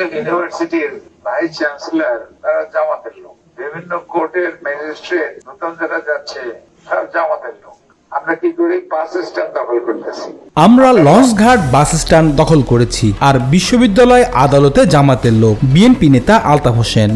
ইউনিভার্সিটির ভাইস তারা জামাতের লোক। বিভিন্ন কোর্টের ম্যাজিস্ট্রেট নতুন যারা যাচ্ছে জামাতের লোক। আমরা কি করে বাস স্ট্যান্ড দখল করতেছি? আমরা লঞ্চঘাট বাস স্ট্যান্ড দখল করেছি, আর বিশ্ববিদ্যালয় আদালতে জামাতের লোক। বিএনপি নেতা আলতাফ হোসেন।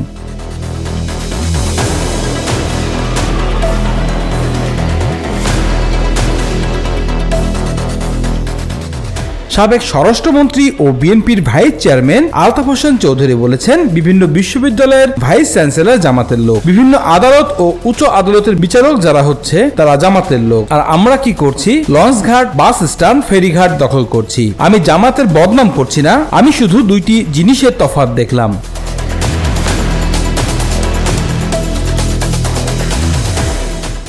সাবেক স্বরাষ্ট্রমন্ত্রী ও বিএনপির ভাইস চেয়ারম্যান আলতাফ হোসেন চৌধুরী বলেছেন, বিভিন্ন বিশ্ববিদ্যালয়ের ভাইস চ্যান্সেলর জামাতের লোক। বিভিন্ন আদালত ও উচ্চ আদালতের বিচারক যারা হচ্ছে, তারা জামাতের লোক। আর আমরা কি করছি? লঞ্চঘাট, বাস স্ট্যান্ড, ফেরিঘাট দখল করছি। আমি জামাতের বদনাম করছি না, আমি শুধু দুইটি জিনিসের তফাত দেখলাম।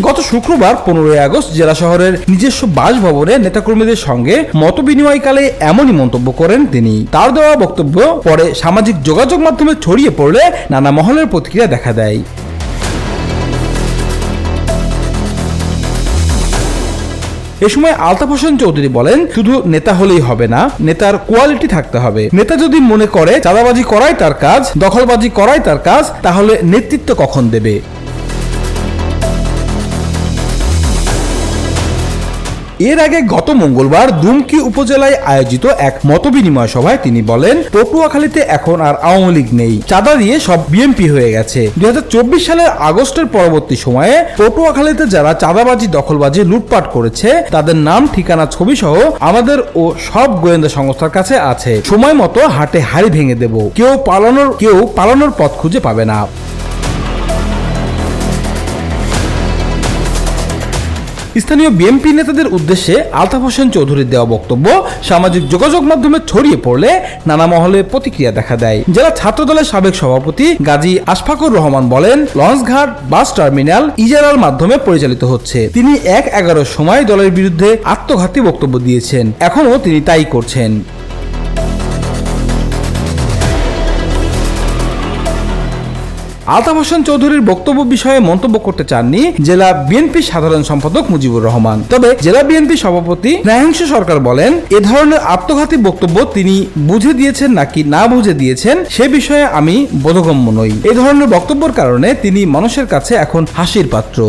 গত শুক্রবার পনেরোই আগস্ট জেলা শহরের নিজস্ব বাসভবনে নেতাকর্মীদের সঙ্গে মত বিনিময়কালে এমনই মন্তব্য করেন তিনি। তার দেওয়া বক্তব্য, পরে সামাজিক যোগাযোগ মাধ্যমে ছড়িয়ে পড়লে নানা মহলের প্রতিক্রিয়া দেখা দেয়। এ সময় আলতাফ হোসেন চৌধুরী বলেন, শুধু নেতা হলেই হবে না, নেতার কোয়ালিটি থাকতে হবে। নেতা যদি মনে করে, চাঁদাবাজি করাই তার কাজ, দখলবাজি করাই তার কাজ, তাহলে নেতৃত্ব কখন দেবে? এর আগে গত মঙ্গলবার দুমকি উপজেলায় আয়োজিত এক মতবিনিময় সভায় তিনি বলেন, পটুয়াখালীতে এখন আর আওয়ামী লীগ নেই। চাঁদা দিয়ে সব বিএনপি হয়ে গেছে। দুই হাজার চব্বিশ সালের আগস্টের পরবর্তী সময়ে পটুয়াখালীতে যারা চাঁদাবাজি, দখলবাজি, লুটপাট করেছে, তাদের নাম, ঠিকানা ছবি সহ আমাদের ও সব গোয়েন্দা সংস্থার কাছে আছে। সময় মতো হাটে হাড়ি ভেঙে দেব। কেউ পালানোর কেউ পালানোর পথ খুঁজে পাবে না। স্থানীয় বিএনপি নেতাদের উদ্দেশ্যে আলতাফ হোসেন চৌধুরীর দেওয়া বক্তব্য সামাজিক যোগাযোগ মাধ্যমে ছড়িয়ে পড়লে নানা মহলে প্রতিক্রিয়া দেখা দেয়। জেলা ছাত্রদলের সাবেক সভাপতি গাজী আশফাকুর রহমান বলেন, লঞ্চঘাট, বাস টার্মিনাল ইজারার মাধ্যমে পরিচালিত হচ্ছে। তিনি এক এগারো সময় দলের বিরুদ্ধে আত্মঘাতী বক্তব্য দিয়েছেন। এখনও তিনি তাই করছেন। আলতাফ হোসেন চৌধুরীর বক্তব্য বিষয়ে মন্তব্য করতে চাননি জেলা বিএনপি সাধারণ সম্পাদক মুজিবুর রহমান। তবে জেলা বিএনপি সভাপতি স্নেহাংশ সরকার বলেন, এ ধরনের আত্মঘাতী বক্তব্য তিনি বুঝে দিয়েছেন নাকি না বুঝে দিয়েছেন সে বিষয়ে আমি বোধগম্য নই। এ ধরনের বক্তব্যের কারণে তিনি মানুষের কাছে এখন হাসির পাত্র।